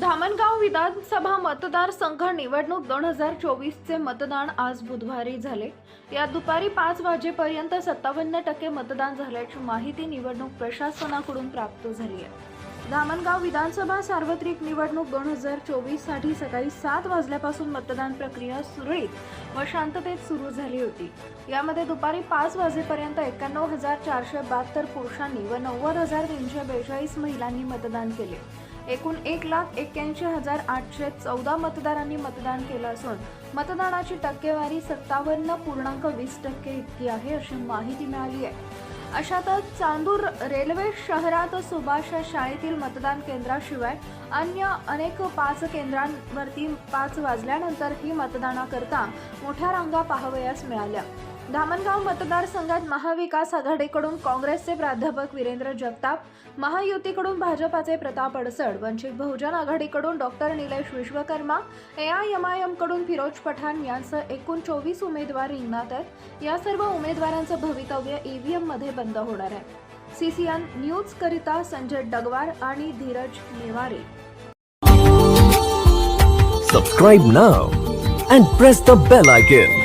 धामणगाव विधानसभा मतदारसंघ निवडणूक दोन हजार चोवीसचे मतदान आज बुधवारी झाले. या दुपारी पाच वाजेपर्यंत सत्तावन्न टक्के मतदान झाल्याची माहिती निवडणूक प्रशासनाकडून प्राप्त झाली आहे. धामणगाव विधानसभा सार्वत्रिक निवडणूक दोन हजार चोवीससाठी सकाळी सात वाजल्यापासून मतदान प्रक्रिया सुरळीत व शांततेत सुरू झाली होती. यामध्ये दुपारी पाच वाजेपर्यंत एक्क्याण्णव हजार चारशे बहात्तर पुरुषांनी व नव्वद हजार तीनशे बेचाळीस महिलांनी मतदान केले. एकूण एक लाख एक्क्याऐंशी हजार आठशे चौदा मतदारांनी मतदान केलं असून मतदानाची टक्केवारी सत्तावन्न पूर्णांक वीस टक्के इतकी आहे अशी माहिती मिळाली आहे. अशातच चांदूर रेल्वे शहरात सुभाष शाळेतील मतदान केंद्राशिवाय अन्य अनेक पाच केंद्रांवरती पाच वाजल्यानंतर ही मतदानाकरता मोठ्या रांगा पाहावयास मिळाल्या. धामणगाव मतदारसंघात महाविकास आघाडीकडून काँग्रेसचे प्राध्यापक वीरेंद्र जगताप महायुतीकडून भाजपाचे प्रताप अडसड वंचित बहुजन आघाडीकडून डॉक्टर निलेश विश्वकर्मा एआयएमआयएमकडून फिरोज पठाण यांसह एकूण चोवीस उमेदवार रिंगणात आहेत. या सर्व उमेदवारांचं भवितव्य ईव्हीएममध्ये बंद होणार आहे. सीसीएन न्यूज करिता संजय डगवार आणि Dheeraj Neware. Subscribe now and press the bell icon